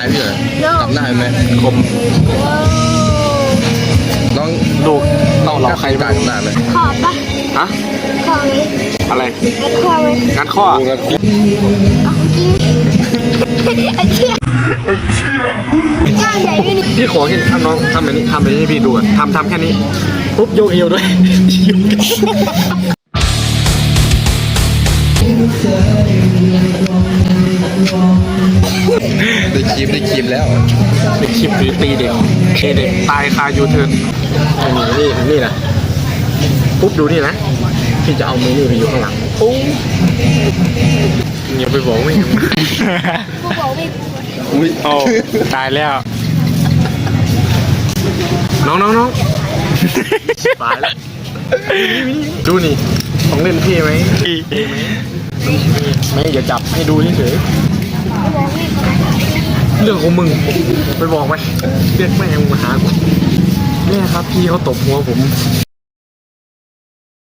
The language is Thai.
ายพี่เหรอโย่จำได้ไหมคมว้าวน้องลูกเต้าเหล่าใครจ่าบ้ายงจำได้ไหมขอบปะฮะขอบไหมอะไรไอ้ขอบไหมงานข้อดูแล้วเอากินไอ้เชี่ยก้านใหญ่ด้วยนี่พี่ขอแค่ทำน้องทำแบบนี้ทำแบบนี้ให้พี่ดูอะทำทำแค่นี้ปุ๊บโยกเอวด้วยได้ ครีมได้ครีมแล้วเป็นคลิปหรือตีเด็กเด็กตายคายูเทิร์นนี่นี่นี่นะปุ๊บดูนี่นะพี่จะเอามือนี่ไปอยู่ข้างหลังปุ๊บอย่าไปบอกไม่กูบอกไม่พูอุ้ยโอ้ตายแล้ว น้องน้องน้องตายแล้วดูนี่ของเล่นพี่ไหมไม่อย่าจับให้ดูเฉยกูบอกไม่พูดๆ เรื่องของมึงไปบอกไปเรียกแม่มึงมาหากูแม่ครับพี่เขาตบหัวผม